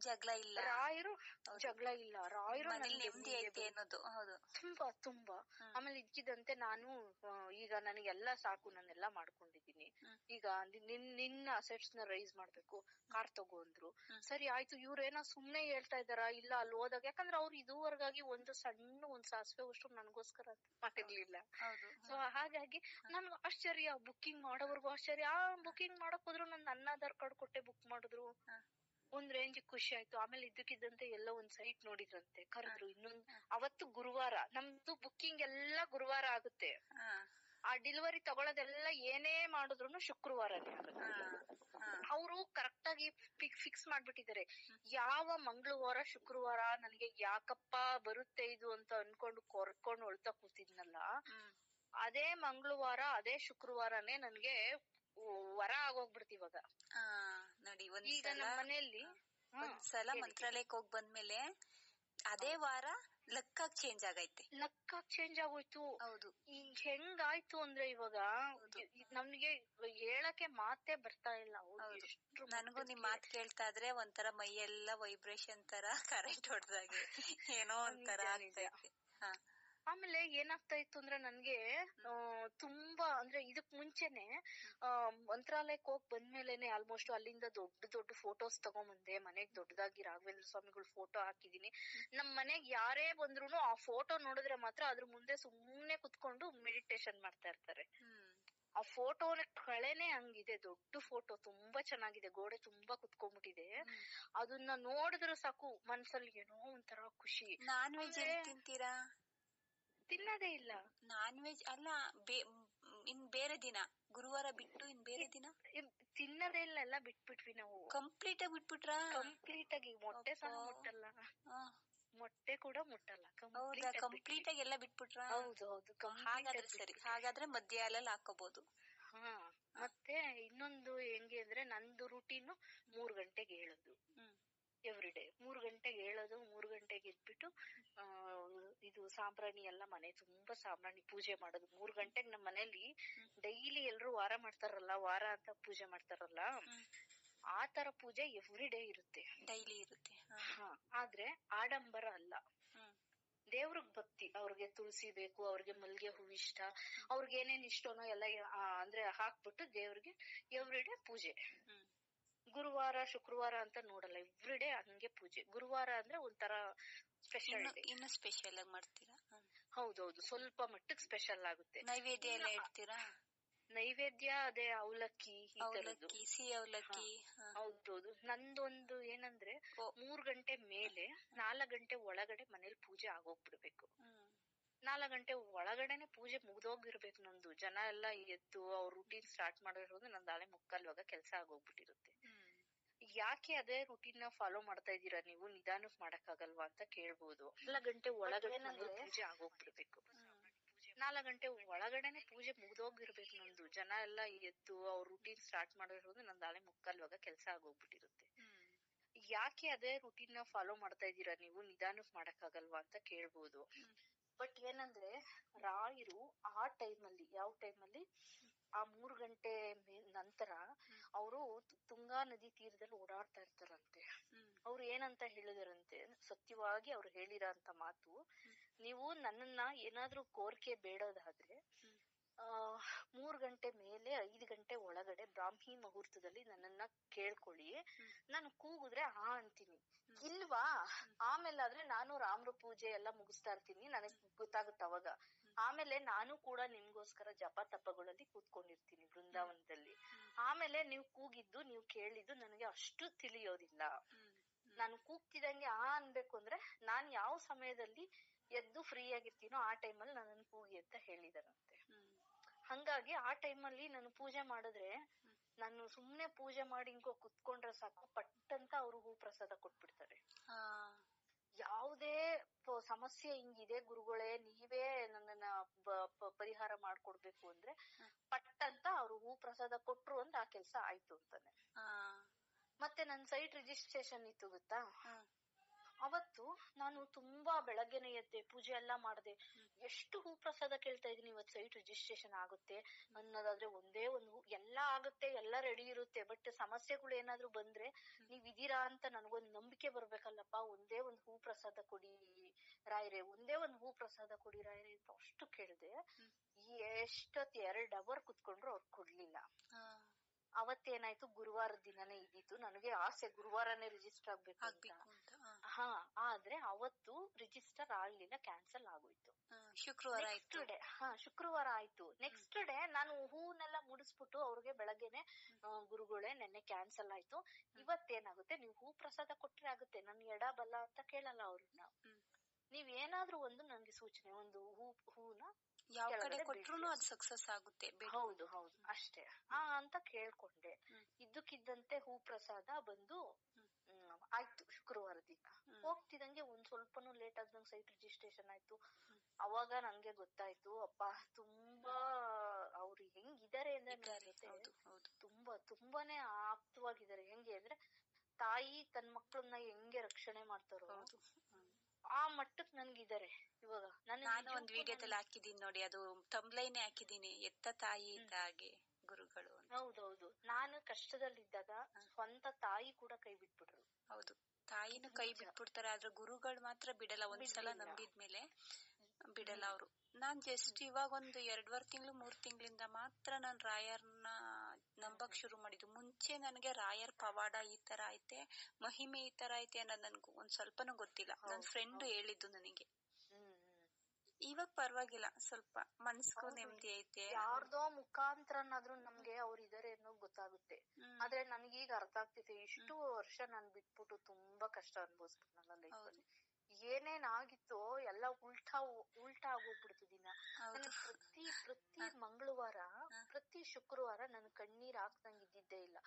ಜಗಳ ಇಲ್ಲ. ರಾಯರು ಜಗಳ ಇಲ್ಲ. ರಾಯರು ನೆಮ್ಮದಿ ಐತೆ ಅನ್ನೋದು. ಹೌದು. ತುಂಬಾ ತುಂಬಾ. ಆಮೇಲೆ ಇದ್ಕಿದಂತೆ ನಾನು ಈಗ ನನಗೆಲ್ಲ ಸಾಕು ನಾನೆಲ್ಲ ಮಾಡ್ಕೊಂಡಿದೀನಿ ಹ್ಮ್. ಈಗ ನಿನ್ ನಿನ್ನ ಅಸೆಟ್ಸ್ನ ರೈಸ್ ಮಾಡ್ಬೇಕು. ಕಾರ್ ತಗೋ ಅಂದ್ರು. ಸರಿ ಆಯ್ತು ಇವ್ರೇನೋ ಸುಮ್ನೆ ಹೇಳ್ತಾ ಇದಾರ ಇಲ್ಲ ಅಲ್ಲಿ ಹೋದಾಗ. ಯಾಕಂದ್ರೆ ಅವ್ರು ಇದುವರೆಗಾಗಿ ಒಂದು ಸಣ್ಣ ಒಂದ್ ಸಾಸಿವೆ ಅಷ್ಟು ನನಗೋಸ್ಕರ ಮಾಡಿರ್ಲಿಲ್ಲ ಸೊ ಹಾಗಾಗಿ ನನ್ ಆಶ್ಚರ್ಯ ಬುಕ್ಕಿಂಗ್ ಮಾಡೋವರ್ಗು ಆಶ್ಚರ್ಯ. ಆ ಬುಕ್ಕಿಂಗ್ ಮಾಡಕ್ ಹೋದ್ರು ನನ್ ನನ್ನ ಆಧಾರ್ ಕಾರ್ಡ್ ಕೊಟ್ಟೆ ಬುಕ್ ಮಾಡಿದ್ರು. ಒಂದ್ ರೇಂಜ್ ಖುಷಿ ಆಯ್ತು. ಆಮೇಲೆ ಇದ್ದಕ್ಕಿದ್ದಂತೆ ಎಲ್ಲ ಒಂದ್ ಸೈಟ್ ನೋಡಿದ್ರಂತೆ ಕರೆದ್ರು. ಇನ್ನೊಂದ್ ಅವತ್ತು ಗುರುವಾರ. ನಮ್ದು ಬುಕ್ಕಿಂಗ್ ಎಲ್ಲ ಗುರುವಾರ ಆಗುತ್ತೆ. ಆ ಡೆಲಿವರಿ ತಗೊಳ್ಳೋದೆಲ್ಲ ಏನೇ ಮಾಡಿದ್ರು ಶುಕ್ರವಾರನೇ ಆಗುತ್ತೆ. ಅವರು ಕರೆಕ್ಟ್ ಆಗಿ ಫಿಕ್ಸ್ ಮಾಡ್ಬಿಟ್ಟಿದ್ದಾರೆ. ಯಾವ ಮಂಗಳವಾರ ಶುಕ್ರವಾರ ನನಗೆ ಯಾಕಪ್ಪ ಬರುತ್ತೆ ಇದು ಅಂತ ಅನ್ಕೊಂಡು ಕೊರ್ಕೊಂಡು ಹೊಳ್ತಾ ಕೂತಿದ್ನಲ್ಲ ಅದೇ ಮಂಗಳವಾರ ಅದೇ ಶುಕ್ರವಾರನೇ ನನ್ಗೆ ವರ ಆಗೋಗ್ಬಿಡ್ತಿ ಇವಾಗ. ನೋಡಿ ಈಗ ನಮ್ಮ ಮನೆಯಲ್ಲಿ ಒಂದ್ಸಲ ಮಂತ್ರಾಲಯಕ್ಕೆ ಹೋಗ್ ಬಂದ್ಮೇಲೆ ಅದೇ ವಾರ ಲಕ್ಕಾಗ್ ಚೇಂಜ್ ಆಗೈತೆ. ಲಕ್ಕಾಗ್ ಚೇಂಜ್ ಆಗೋಯ್ತು. ಹೌದು. ಈಗ ಹೆಂಗಾಯ್ತು ಅಂದ್ರೆ ಇವಾಗ ನಮ್ಗೆ ಹೇಳಕ್ಕೆ ಮಾತೇ ಬರ್ತಾ ಇಲ್ಲ. ನನಗೂ ನಿಮ್ ಮಾತ್ ಕೇಳ್ತಾ ಇದ್ರೆ ಒಂಥರ ಮೈಯೆಲ್ಲ ವೈಬ್ರೇಷನ್ ತರ [LAUGHS] ಕರೆಂಟ್ ಹೊಡೆದಾಗೆ. ಏನೋ ಒಂಥರ ಆಗ್ತೈತೆ ಹಾ. ಆಮೇಲೆ ಏನಾಗ್ತಾ ಇತ್ತು ಅಂದ್ರೆ ನನ್ಗೆ ತುಂಬಾ ಅಂದ್ರೆ ಇದಕ್ ಮುಂಚೆನೆ ಮಂತ್ರಾಲಯಕ್ಕೆ ಮಂತ್ರಾಲಯಕ್ ಹೋಗ್ ಬಂದ್ಮೇಲೆನೆ ಆಲ್ಮೋಸ್ಟ್ ಅಲ್ಲಿಂದ ದೊಡ್ಡ ದೊಡ್ಡ ಫೋಟೋಸ್ ತಗೊಂಬಂದೆ. ಮನೆಗ್ ದೊಡ್ಡದಾಗಿ ರಾಘವೇಂದ್ರ ಸ್ವಾಮಿಗಳು ಫೋಟೋ ಹಾಕಿದೀನಿ ನಮ್ ಮನೆಗ್ ಯಾರೇ ಬಂದ್ರುನು ಆ ಫೋಟೋ ನೋಡಿದ್ರೆ ಮಾತ್ರ ಅದ್ರ ಮುಂದೆ ಸುಮ್ನೆ ಕುತ್ಕೊಂಡು ಮೆಡಿಟೇಷನ್ ಮಾಡ್ತಾ ಇರ್ತಾರೆ. ಆ ಫೋಟೋನ ಕಳೆನೆ ಹಂಗಿದೆ. ದೊಡ್ಡ ಫೋಟೋ ತುಂಬಾ ಚೆನ್ನಾಗಿದೆ. ಗೋಡೆ ತುಂಬಾ ಕುತ್ಕೊಂಡ್ಬಿಟ್ಟಿದೆ. ಅದನ್ನ ನೋಡಿದ್ರೆ ಸಾಕು ಮನ್ಸಲ್ಲಿ ಏನೋ ಒಂಥರ ಖುಷಿ. ನಾನ್ ವೆಜ್ ತಿಂತೀರಾ? ತಿನ್ನೋದೇ ಇಲ್ಲ. ನಾನ್ ವೆಜ್ ಅಲ್ಲ ಬೇ- ಇನ್ ಬೇರೆ ದಿನ ಗುರುವಾರ ಬಿಟ್ಟು ಇನ್ ಬೇರೆ ದಿನ? ತಿನ್ನೋದೇ ಇಲ್ಲ ಎಲ್ಲ ಬಿಟ್ಬಿಟ್ವಿ ನಾವು. ಕಂಪ್ಲೀಟ್ ಆಗಿ ಬಿಟ್ಬಿಟ್ರಾ? ಕಂಪ್ಲೀಟ್ ಆಗಿ ಮೊಟ್ಟೆ ಸಹ. ಮುಟ್ಟಲ್ಲ. ಮೊಟ್ಟೆ ಕೂಡ ಮುಟ್ಟಲ್ಲ. ಹೌದಾ? ಕಂಪ್ಲೀಟ್ ಆಗಿ ಎಲ್ಲ ಬಿಟ್ಬಿಟ್ರ? ಹೌದು ಹೌದು ಹಾಗಾದ್ರೆ ಸರಿ. ಹಾಗಾದ್ರೆ ಮಧ್ಯ ಹಾಲಲ್ಲಿ ಹಾಕೋಬಹುದು ಹಾ ಮತ್ತೆ ಇನ್ನೊಂದು ಹೆಂಗೆ ಅಂದ್ರೆ ನಂದು ರೂಟೀನ್ ಮೂರ್ ಗಂಟೆಗೆ ಹೇಳೋದು. ಎವ್ರಿ ಡೇ ಮೂರು ಗಂಟೆಗೆ ಹೇಳೋದು ಮೂರು ಗಂಟೆಗೆ ಎದ್ಬಿಟ್ಟು ಇದು ಸಾಂಬ್ರಾಣಿ ಎಲ್ಲ ಮನೆ ತುಂಬಾ ಸಾಂಬ್ರಾಣಿ ಪೂಜೆ ಮಾಡೋದು. ಮೂರು ಗಂಟೆಗೆ ನಮ್ಮ ಮನೇಲಿ ಡೈಲಿ ಎಲ್ರು ವಾರ ಮಾಡ್ತಾರಲ್ಲ ವಾರ ಅಂತ ಪೂಜೆ ಮಾಡ್ತಾರಲ್ಲ ಆ ತರ ಪೂಜೆ ಎವ್ರಿ ಡೇ ಇರುತ್ತೆ. ಡೈಲಿ ಇರುತ್ತೆ. ಆದ್ರೆ ಆಡಂಬರ ಅಲ್ಲ. ದೇವ್ರಿಗೆ ಭಕ್ತಿ ಅವ್ರಿಗೆ ತುಳಸಿ ಬೇಕು ಅವ್ರಿಗೆ ಮಲ್ಗೆ ಹೂ ಇಷ್ಟ ಅವ್ರಿಗೆ ಏನೇನ್ ಇಷ್ಟನೋ ಎಲ್ಲ ಅಂದ್ರೆ ಹಾಕ್ಬಿಟ್ಟು ದೇವ್ರಿಗೆ ಎವ್ರಿ ಡೇ ಪೂಜೆ. ಗುರುವಾರ ಶುಕ್ರವಾರ ಅಂತ ನೋಡಲ್ಲ ಎವ್ರಿ ಡೇ ಹಂಗೆ ಪೂಜೆ. ಗುರುವಾರ ಅಂದ್ರೆ ಒಂಥರ ಸ್ಪೆಷಲ್ ಇನ್ನು ಸ್ಪೆಷಲ್ ಆಗಿ ಮಾಡ್ತೀರಾ. ಹೌದೌದು ಸ್ವಲ್ಪ ಮಟ್ಟಕ್ಕೆ ಸ್ಪೆಷಲ್ ಆಗುತ್ತೆ. ನೈವೇದ್ಯ ಎಲ್ಲ ಇಡ್ತೀರಾ ನೈವೇದ್ಯ ಅದೇ ಅವಲಕ್ಕಿ ಸಿಹಿ ಅವಲಕ್ಕಿ. ಹೌದೌದು. ನಂದೊಂದು ಏನಂದ್ರೆ. ಮೂರ್ ಗಂಟೆ ಮೇಲೆ ನಾಲ್ಕ್ ಗಂಟೆ ಒಳಗಡೆ ಮನೇಲಿ ಪೂಜೆ ಆಗೋಗ್ಬಿಡ್ಬೇಕು. ನಾಲ್ಕ್ ಗಂಟೆ ಒಳಗಡೆನೆ ಪೂಜೆ ಮುಗ್ದೋಗಿರ್ಬೇಕು ನಂದು. ಜನ ಎಲ್ಲ ಎದ್ದು ಅವ್ರ ರೂಟೀನ್ ಸ್ಟಾರ್ಟ್ ಮಾಡಿರೋದು ನಂದು ನಾಳೆ ಮುಕ್ಕಲ್ವಾಗ ಕೆಲಸ ಆಗೋಗ್ಬಿಟ್ಟಿರುತ್ತೆ ಯಾಕೆ ಅದೇ ರುಟೀನ್ನ ಫಾಲೋ ಮಾಡ್ತಾ ಇದೀರಾ ನೀವು ನಿಧಾನಕ್ ಮಾಡಕ್ಕಾಗಲ್ವಾ ಅಂತ ಕೇಳ್ಬೋದು. ನಾಲ್ಕ್ ಗಂಟೆ ಒಳಗಡೆ ಪೂಜೆ ಆಗೋಗ್ಬಿಡ್ಬೇಕು. ನಾಲ್ಕು ಗಂಟೆ ಒಳಗಡೆನೆ ಪೂಜೆ ಮುಗ್ದೋಗಿರ್ಬೇಕು ನಂದು ಜನ ಎಲ್ಲ ಎದ್ದು ಅವ್ರ ರೂಟೀನ್ ಸ್ಟಾರ್ಟ್ ಮಾಡಿರೋದು ನಂದು ನಾಳೆ ಮುಕ್ಕಾಲ್ ಇವಾಗ ಕೆಲ್ಸ ಆಗೋಗ್ಬಿಟ್ಟಿರುತ್ತೆ. ಯಾಕೆ ಅದೇ ರುಟೀನ್ನ ಫಾಲೋ ಮಾಡ್ತಾ ಇದೀರಾ ನೀವು ನಿಧಾನಕ್ ಮಾಡಕ್ಕಾಗಲ್ವಾ ಅಂತ ಕೇಳ್ಬೋದು. ಬಟ್ ಏನಂದ್ರೆ ರಾಯರು ಆ ಟೈಮ್ ಅಲ್ಲಿ ಯಾವ ಟೈಮ್ ಅಲ್ಲಿ? ಆ ಮೂರು ಗಂಟೆ ನಂತರ ಅವರು ತುಂಗಾ ನದಿ ತೀರದಲ್ಲಿ ಓಡಾಡ್ತಾ ಇರ್ತಾರಂತೆ. ಅವ್ರು ಏನಂತ ಹೇಳಿದರಂತೆ? ಸತ್ಯವಾಗಿ ಅವ್ರು ಹೇಳಿರಂತ ಮಾತು. ನೀವು ನನ್ನನ್ನ ಏನಾದ್ರೂ ಕೋರಿಕೆ ಬೇಡೋದಾದ್ರೆ ಆ ಮೂರ್ ಗಂಟೆ ಮೇಲೆ ಐದು ಗಂಟೆ ಒಳಗಡೆ ಬ್ರಾಹ್ಮಿ ಮುಹೂರ್ತದಲ್ಲಿ ನನ್ನನ್ನ ಕೇಳ್ಕೊಳ್ಳಿ. ನಾನು ಕೂಗಿದ್ರೆ ಆ ಅಂತೀನಿ. ಇಲ್ವಾ? ಆಮೇಲಾದ್ರೆ ನಾನು ರಾಮ್ರ ಪೂಜೆ ಎಲ್ಲ ಮುಗಿಸ್ತಾ ಇರ್ತೀನಿ. ನನಗ್ ಗೊತ್ತಾಗುತ್ತೆ ಅವಾಗ. ಆಮೇಲೆ ನಾನು ಕೂಡ ನಿಮ್ಗೋಸ್ಕರ ಜಪ ತಪಗಳಲ್ಲಿ ಕೂತ್ಕೊಂಡಿರ್ತೀನಿ ಬೃಂದಾವನದಲ್ಲಿ ಆಮೇಲೆ ನೀವು ಕೂಗಿದ್ದು ನೀವು ಕೇಳಿದ್ದು ನನಗೆ ಅಷ್ಟು ತಿಳಿಯೋದಿಲ್ಲ. ನಾನು ಕೂಗ್ತಿದಂಗೆ ಆ ಅನ್ಬೇಕು ಅಂದ್ರೆ ನಾನ್ ಯಾವ ಸಮಯದಲ್ಲಿ ಎದ್ದು ಫ್ರೀ ಆಗಿರ್ತೀನೋ ಆ ಟೈಮಲ್ಲಿ ನನ್ನನ್ನು ಕೂಗಿ ಅಂತ ಹೇಳಿದರಂತೆ. ಹಂಗಾಗಿ ಆ ಟೈಮಲ್ಲಿ ನಾನು ಪೂಜೆ ಮಾಡಿದ್ರೆ ನಾನು ಸುಮ್ನೆ ಪೂಜೆ ಮಾಡಿ ಹಿಂಗೋ ಕುತ್ಕೊಂಡ್ರೆ ಸಾಕು ಪಟ್ಟಂತ ಅವ್ರು ಹೂ ಪ್ರಸಾದ ಕೊಟ್ಬಿಡ್ತಾರೆ. ಯಾವುದೇ ಸಮಸ್ಯೆ ಹಿಂಗಿದೆ ಗುರುಗಳೇ ನೀವೇ ನನ್ನನ್ನ ಪರಿಹಾರ ಮಾಡ್ಕೊಡ್ಬೇಕು ಅಂದ್ರೆ ಪಟ್ಟಂತ ಅವ್ರು ಹೂ ಪ್ರಸಾದ ಕೊಟ್ರು ಅಂದ್ರೆ ಆ ಕೆಲ್ಸ ಆಯ್ತು ಅಂತಾನೆ. ಮತ್ತೆ ನನ್ ಸೈಟ್ ರಿಜಿಸ್ಟ್ರೇಷನ್ ಇತ್ತು ಗೊತ್ತಾ? ಅವತ್ತು ನಾನು ತುಂಬಾ ಬೆಳಗ್ಗೆನೆ ಎದ್ದೆ ಪೂಜೆ ಎಲ್ಲಾ ಮಾಡ್ದೆ. ಎಷ್ಟು ಹೂ ಪ್ರಸಾದ ಕೇಳ್ತಾ ಇದೀನಿ ಇವತ್ತು ಸೈಟ್ ರಿಜಿಸ್ಟ್ರೇಷನ್ ಆಗುತ್ತೆ. ಅನ್ನೋದಾದ್ರೆ ಒಂದೇ ಒಂದು ಹೂ ಎಲ್ಲಾ ಆಗುತ್ತೆ ಎಲ್ಲ ರೆಡಿ ಇರುತ್ತೆ ಬಟ್ ಸಮಸ್ಯೆಗಳು ಏನಾದ್ರು ಬಂದ್ರೆ ನೀವ್ ಇದೀರಾ ಅಂತ ನನಗೊಂದ್ ನಂಬಿಕೆ ಬರ್ಬೇಕಲ್ಲಪ್ಪ. ಒಂದೇ ಒಂದ್ ಹೂ ಪ್ರಸಾದ ಕೊಡಿ ರಾಯರೇ ಒಂದೇ ಒಂದ್ ಹೂ ಪ್ರಸಾದ ಕೊಡಿ ರಾಯರೇ ಅಂತ ಅಷ್ಟು ಕೇಳ್ದೆ. ಎಷ್ಟೊತ್ ಎರಡ್ ಅವರ್ ಕುತ್ಕೊಂಡ್ರು ಅವ್ರು ಕೊಡ್ಲಿಲ್ಲ. ಅವತ್ತೇನಾಯ್ತು ಗುರುವಾರ ದಿನನೇ ಇದ್ದಿತ್ತು. ನನಗೆ ಆಸೆ ಗುರುವಾರನೇ ರಿಜಿಸ್ಟರ್ ಆಗ್ಬೇಕು ಅಂತ. ಹಾ. ಆದ್ರೆ ಅವತ್ತು ರಿಜಿಸ್ಟರ್ ಆಗ್ಲಿಲ್ಲ ಕ್ಯಾನ್ಸಲ್ ಆಗೋಯ್ತು. ಶುಕ್ರವಾರ ಆಯ್ತು. ಡೇ ಹಾ ಶುಕ್ರವಾರ ಆಯ್ತು. ನೆಕ್ಸ್ಟ್ ಡೇ ನಾನು ಹೂವನ್ನೆಲ್ಲ ಮುಡಿಸ್ಬಿಟ್ಟು ಅವ್ರಿಗೆ ಬೆಳಗ್ಗೆನೆ ಗುರುಗಳೇ ನೆನ್ನೆ ಕ್ಯಾನ್ಸಲ್ ಆಯ್ತು. ಇವತ್ತೇನಾಗುತ್ತೆ ನೀವು ಹೂ ಪ್ರಸಾದ ಕೊಟ್ರೆ ಆಗುತ್ತೆ ನನ್ ಎಡ ಬಲ ಅಂತ ಕೇಳಲ್ಲ ಅವ್ರನ್ನ. ನೀವ್. ಏನಾದ್ರೂ ಒಂದು ನನ್ಗೆ ಸೂಚನೆ ಒಂದು ಹೂ ಹೂನ ಯಾವ ಕಡೆ ಕೊಟ್ರು ಅದು ಸಕ್ಸಸ್ ಆಗುತ್ತೆ ಹೌದು ಹೌದು ಅಷ್ಟೇ. ಹಾ ಅಂತ ಕೇಳ್ಕೊಂಡೆ. ಇದ್ದಕ್ಕಿದ್ದಂತೆ ಹೂ ಪ್ರಸಾದ ಬಂದು ಆಯ್ತು ಶುಕ್ರವಾರ ದಿನ. ಹೋಗ್ತಿದಂಗೆ ಒಂದ್ ಸ್ವಲ್ಪನೂ ಲೇಟ್ ಆದ್ದಂಗ್ ಸೈಟ್ ರಿಜಿಸ್ಟ್ರೇಷನ್ ಆಯ್ತು. ಅವಾಗ ನಂಗೆ ಗೊತ್ತಾಯ್ತು ಅಪ್ಪ ತುಂಬಾ ಅವ್ರು ಹೆಂಗಿದ್ದಾರೆ ಅಂದ್ರೆ ಇದ್ದಾರೆ. ತುಂಬಾ ತುಂಬಾನೇ ಆಪ್ತವಾಗಿದ್ದಾರೆ ಹೆಂಗೆ ಅಂದ್ರೆ ತಾಯಿ ತನ್ ಮಕ್ಳನ್ನ ಹೆಂಗೆ ರಕ್ಷಣೆ ಮಾಡ್ತಾರೋ. ಆ ಮಟ್ಟಕ್ ನನ್ಗಿದ್ದಾರೆ ಇವಾಗ. ನಾನು ಒಂದ್ ವಿಡಿಯೋದಲ್ಲಿ ಹಾಕಿದೀನಿ ನೋಡಿ ಅದು ತಂಬ್ಲೈನೇ ಹಾಕಿದೀನಿ ಎತ್ತ ತಾಯಿ ಇದ್ದ ಹಾಗೆ ಗುರುಗಳು. ಹೌದೌದು. ನಾನು ಕಷ್ಟದಲ್ಲಿದ್ದಾಗ ಸ್ವಂತ ತಾಯಿ ಕೂಡ ಕೈ ಬಿಟ್ಬಿಟ್ರು. ಹೌದು. ತಾಯಿನೂ ಕೈ. ಬಿಟ್ಬಿಡ್ತಾರೆ ಆದ್ರೆ ಗುರುಗಳು ಮಾತ್ರ ಬಿಡಲ್ಲ. ಒಂದ್ಸಲ ನಂಬಿದ ನಂಬಿದ್ಮೇಲೆ ಬಿಡಲ್ಲ ಅವ್ರು. ನಾನ್ ಜಸ್ಟ್ ಇವಾಗ ಒಂದು ಎರಡ್ವರ್ ತಿಂಗಳು ಮೂರ್ ತಿಂಗಳಿಂದ ಮಾತ್ರ ನಾನ್ ರಾಯರ್ನ ನಂಬಕ್ ಶುರು ಮಾಡಿದ್ದು. ಮುಂಚೆ ನನಗೆ ರಾಯರ್ ಪವಾಡ ಈ ತರ ಐತೆ ಮಹಿಮೆ ಈ ತರ ಐತೆ ಅನ್ನೋದು ನನ್ಗೂ ಒಂದ್ ಸ್ವಲ್ಪನೂ ಗೊತ್ತಿಲ್ಲ. ನನ್ ಫ್ರೆಂಡ್ ಹೇಳಿದ್ದು ನನಗೆ. ಇವಾಗ ಪರವಾಗಿಲ್ಲ. ಸ್ವಲ್ಪ ಮನ್ಸ್ಗೂ. ನೆಮ್ಮದಿ ಐತೆ. ಯಾರ್ದೋ ಮುಖಾಂತರನಾದ್ರೂ ನಮ್ಗೆ ಅವ್ರು ಇದಾರೆ ಅನ್ನೋದು ಗೊತ್ತಾಗುತ್ತೆ. ಆದ್ರೆ ನನ್ಗೀಗ ಅರ್ಥ ಆಗ್ತಿದೆ. ಇಷ್ಟು ವರ್ಷ ನಾನ್ ಬಿಟ್ಬಿಟ್ಟು ತುಂಬಾ ಕಷ್ಟ ಅನ್ಭವಿಸ್ಬಿಟ್ಟು ನನ್ನ ಲೈಫ್ ಅಲ್ಲಿ ಏನೇನ್ ಆಗಿತ್ತೋ ಎಲ್ಲ ಉಲ್ಟಾ ಉಲ್ಟಾ ಆಗೋಗ್ಬಿಡ್ತು ದಿನ ಪ್ರತಿ ಪ್ರತಿ ಮಂಗಳವಾರ ಪ್ರತಿ ಶುಕ್ರವಾರ ನನ್ ಕಣ್ಣೀರ್ ಹಾಕ್ದಂಗ್ ಇದ್ದಿದ್ದೇ ಇಲ್ಲ.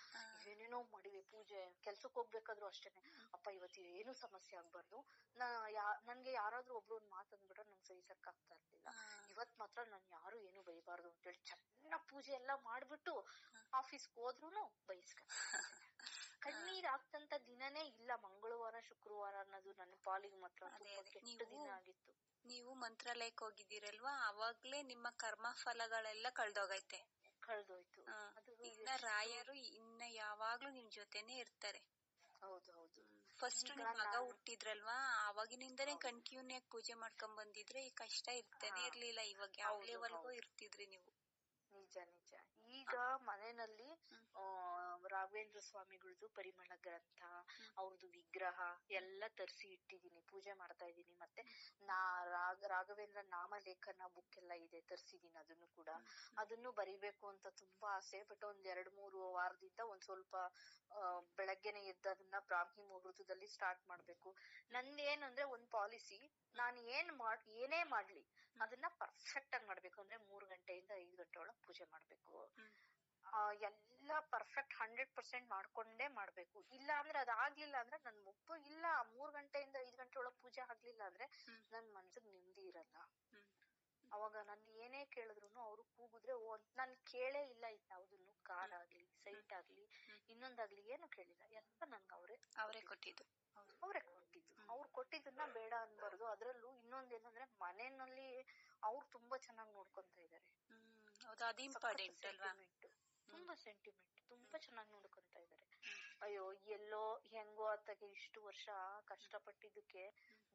ಏನೇನೋ ಮಾಡಿ ಪೂಜೆ ಕೆಲ್ಸಕ್ ಹೋಗ್ಬೇಕಾದ್ರು ಅಷ್ಟೇನೆ. ಅಪ್ಪ ಇವತ್ತು ಏನು ಸಮಸ್ಯೆ ಆಗ್ಬಾರ್ದು. ನಾ ಯಾ ನನ್ಗೆ ಯಾರಾದ್ರೂ ಒಬ್ರು ಒಂದ್ ಮಾತಂದ್ಬಿಟ್ರೆ ನಂಗೆ ಸಹಿಸಕ್ ಆಗ್ತಾ ಇರ್ಲಿಲ್ಲ. ಇವತ್ ಮಾತ್ರ ನಾನ್ ಯಾರು ಏನು ಬೈಬಾರ್ದು ಅಂತೇಳಿ ಚೆನ್ನಾಗ್ ಪೂಜೆ ಎಲ್ಲಾ ಮಾಡ್ಬಿಟ್ಟು ಆಫೀಸ್ಗೆ ಹೋದ್ರುನು ಬೈಸ್ಕ. ಕಣ್ಣೀರ್ ಹಾಕ್ತಂತ ದಿನನೇ ಇಲ್ಲ ಮಂಗಳವಾರ ಶುಕ್ರವಾರ ಅನ್ನೋದು ನನ್ನ ಪಾಲಿಗೆ ಮಾತ್ರ. ದಿನ ಆಗಿತ್ತು. ನೀವು ಮಂತ್ರಾಲಯಕ್ಕೆ ಹೋಗಿದ್ದೀರಲ್ವಾ? ಅವಾಗ್ಲೇ ನಿಮ್ಮ ಕರ್ಮ ಫಲಗಳೆಲ್ಲ ಕಳ್ದೋಗೈತೆ. ಕಳ್ದೋಯ್ತು. ಇನ್ನ ರಾಯರು ಇನ್ನ ಯಾವಾಗ್ಲೂ ನಿಮ್ ಜೊತೆನೆ ಇರ್ತಾರೆ. ಹೌದು ಹೌದು. ಫಸ್ಟ್ ಮಗ ಹುಟ್ಟಿದ್ರಲ್ವಾ? ಅವಾಗಿನಿಂದನೇ ಕಂಟಿನ್ಯೂ ಆಗಿ ಪೂಜೆ ಮಾಡ್ಕೊಂಡ್ ಬಂದಿದ್ರೆ ಈ ಕಷ್ಟ ಇರ್ತಾನೆ. ಇರ್ಲಿಲ್ಲ. ಇವಾಗ ಯಾವ ಲೆವೆಲ್ಗೂ ಇರ್ತಿದ್ರಿ ನೀವು? ನಿಜ ನಿಜ. ಈಗ ಮನೆಯಲ್ಲಿ ರಾಘವೇಂದ್ರ ಸ್ವಾಮಿಗಳದ್ದು ಪರಿಮಳ ಗ್ರಂಥ ಅವ್ರದ್ದು ವಿಗ್ರಹ ಎಲ್ಲ ತರಿಸಿ ಇಟ್ಟಿದೀನಿ ಪೂಜೆ ಮಾಡ್ತಾ ಇದೀನಿ ಮತ್ತೆ ನಾ ರಾಗ ರಾಘವೇಂದ್ರ ನಾಮಲೇಖನ ಬುಕ್ ಎಲ್ಲ ಇದೆ ತರ್ಸಿದೀನಿ ಅದನ್ನು ಕೂಡ. ಅದನ್ನು ಬರಿಬೇಕು ಅಂತ ತುಂಬಾ ಆಸೆ ಬಟ್ ಒಂದ್ ಎರಡ್ ಮೂರು ವಾರದಿಂದ ಒಂದ್ ಸ್ವಲ್ಪ ಬೆಳಗ್ಗೆನೆ ಎದ್ದು ಅದನ್ನ ಬ್ರಾಹ್ಮಿ ಮುಹೂರ್ತದಲ್ಲಿ ಸ್ಟಾರ್ಟ್ ಮಾಡ್ಬೇಕು. ಅಂದ್ರೆ ಒಂದ್ ಪಾಲಿಸಿ ನಾನು ಏನ್ ಮಾಡ್ ಏನೇ ಮಾಡ್ಲಿ ಅದನ್ನ ಪರ್ಫೆಕ್ಟ್ ಆಗಿ ಮಾಡ್ಬೇಕು. ಅಂದ್ರೆ ಮೂರ್ ಗಂಟೆಯಿಂದ ಐದ್ ಗಂಟೆ ಒಳಗ್ ಪೂಜೆ ಮಾಡ್ಬೇಕು. ಎಲ್ಲ ಪರ್ಫೆಕ್ಟ್ ಹಂಡ್ರೆಡ್ ಪರ್ಸೆಂಟ್ ಮಾಡ್ಕೊಂಡೇ ಮಾಡ್ಬೇಕು. ಇಲ್ಲ ಅಂದ್ರೆ ಅದಾಗ್ಲಿಲ್ಲ ಅಂದ್ರೆ ನನ್ ಮುಗ್ದು ಇಲ್ಲ ಮೂರ್ ಗಂಟೆಯಿಂದ ಐದ್ ಗಂಟೆ ಒಳಗ್ ಪೂಜೆ ಆಗ್ಲಿಲ್ಲ ಅಂದ್ರೆ. ನನ್ ಮನ್ಸಿಗ್ ನೆಮ್ಮದಿ ಇರಲ್ಲ. ಅವಾಗ ನನ್ ಏನೇ ಕೇಳಿದ್ರು ಅವ್ರು ಕೂಗಿದ್ರೆ ಓ ನಾನ್ ಕೇಳೇ ಇಲ್ಲ ಯಾವ್ದನ್ನು. ಕಾರ್ ಆಗ್ಲಿ ಸೈಟ್ ಆಗ್ಲಿ ಇನ್ನೊಂದಾಗ್ಲಿ ಏನು ಕೇಳಿಲ್ಲ. ಎಲ್ಲ ನನ್ಗೆ ಅವ್ರೆ ಅವರೇ ಕೊಟ್ಟಿದ್ದು. ಅವ್ರೇ ಅವ್ರೆ ಕೊಟ್ಟಿದ್ದು. ಅವ್ರು ಕೊಟ್ಟಿದ್ದನ್ನ ಬೇಡ ಅನ್ಬಾರ್ದು. ಅದ್ರಲ್ಲೂ ಇನ್ನೊಂದೇನಂದ್ರೆ ಮನೆಯಲ್ಲಿ ಅವ್ರು ತುಂಬಾ ಚೆನ್ನಾಗಿ ನೋಡ್ಕೊಂತ ಇದಾರೆ. ತುಂಬಾ ಸೆಂಟಿಮೆಂಟ್ ತುಂಬಾ ಚೆನ್ನಾಗಿ ನೋಡ್ಕೊಂತ ಇದಾರೆ. ಅಯ್ಯೋ ಎಲ್ಲೋ ಹೆಂಗೋ ಅತ್ತಗೆ ಇಷ್ಟು ವರ್ಷ ಕಷ್ಟಪಟ್ಟಿದ್ದಕ್ಕೆ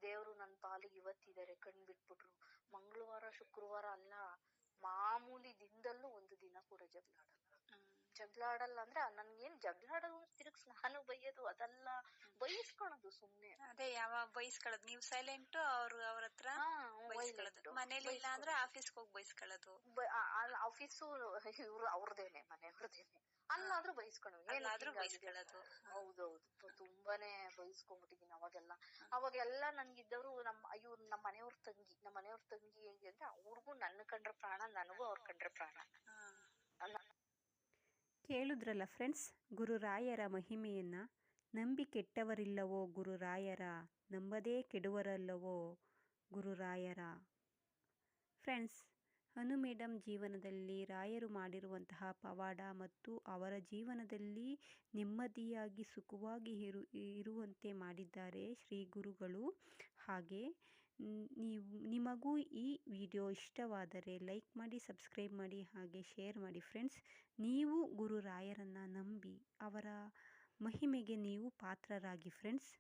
ದೇವ್ರು ನನ್ ಪಾಲಿಗೆ ಇವತ್ತಿದ್ದಾರೆ ಕಣ್ ಬಿಟ್ಬಿಟ್ರು. ಮಂಗಳವಾರ ಶುಕ್ರವಾರ ಅಲ್ಲ ಮಾಮೂಲಿ ದಿನದಲ್ಲೂ ಒಂದು ದಿನ ಕೂಡ ಜಗಳ ಆಡಲ್ಲ. ಜಗಳ ಆಡಲ್ಲ ಅಂದ್ರೆ ನನ್ಗೇನ್ ಜಗಳ ಆಡೋದು ತಿರುಗ್ಸ್ ನಾನು ಬೈಯೋದು ಬೈಸ್ಕೊಳೋದು ಸುಮ್ನೆ. ಅದೇ ಯಾವಾಗ ಬೈಸ್ಕೊಳ್ಳೋದು. ನೀವು ಸೈಲೆಂಟ್ ಅವ್ರು ಅವ್ರ ಹತ್ರ ಬೈಸ್ಕೊಳ್ಳೋದು. ಮನೇಲಿ ಇಲ್ಲ ಅಂದ್ರೆ ಆಫೀಸ್ಗೆ ಹೋಗಿ ಬೈಸ್ಕೊಳ್ಳೋದು. ಆಫೀಸು ಇವ್ರು ಅವ್ರದೇನೆ ಮನೆಯವ್ರದೇನೆ ಅಲ್ಲಾದ್ರೂ ಬೈಸ್ಕೊಳ್ಳೋದು. ಏನಾದ್ರೂ ಬೈಸ್ಕೊಳ್ಳೋದು. ಹೌದೌದು. ತುಂಬಾನೇ ಬೈಸ್ಕೊಂಡ್ಬಿಟ್ಟಿದೀನಿ ಅವಾಗೆಲ್ಲ. ಅವಾಗೆಲ್ಲ ನನ್ಗಿದ್ದವ್ರು ನಮ್ ಇವ್ರು ನಮ್ಮ ಮನೆಯವ್ರ ತಂಗಿ ನಮ್ಮ ಮನೆಯವ್ರ ತಂಗಿ ಹೇಗೆ ಅಂದ್ರೆ ಅವ್ರಿಗೂ ನನ್ನ ಕಂಡ್ರೆ ಪ್ರಾಣ ನನಗೂ ಅವ್ರ ಕಂಡ್ರೆ ಪ್ರಾಣ. ಅಲ್ಲ- ಕೇಳಿದ್ರಲ್ಲ ಫ್ರೆಂಡ್ಸ್ ಗುರುರಾಯರ ಮಹಿಮೆಯನ್ನು ನಂಬಿ ಕೆಟ್ಟವರಿಲ್ಲವೋ ಗುರುರಾಯರ? ನಂಬದೇ ಕೆಡುವರಲ್ಲವೋ ಗುರುರಾಯರ? ಫ್ರೆಂಡ್ಸ್, ಅನು ಮೇಡಮ್ ಜೀವನದಲ್ಲಿ ರಾಯರು ಮಾಡಿರುವಂತಹ ಪವಾಡ ಮತ್ತು ಅವರ ಜೀವನದಲ್ಲಿ ನೆಮ್ಮದಿಯಾಗಿ ಸುಖವಾಗಿ ಇರು, ಇರುವಂತೆ ಮಾಡಿದ್ದಾರೆ ಶ್ರೀ ಗುರುಗಳು. ಹಾಗೆ, ನೀವು, ನಿಮಗೂ ಈ ವಿಡಿಯೋ ಇಷ್ಟವಾದರೆ ಲೈಕ್ ಮಾಡಿ, ಸಬ್ಸ್ಕ್ರೈಬ್ ಮಾಡಿ, ಹಾಗೆ ಶೇರ್ ಮಾಡಿ. ಫ್ರೆಂಡ್ಸ್, ನೀವು ಗುರುರಾಯರನ್ನು ನಂಬಿ ಅವರ ಮಹಿಮೆಗೆ ನೀವು ಪಾತ್ರರಾಗಿ friends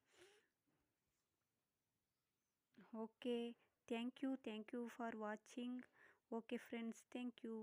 okay thank you thank you for watching okay friends thank you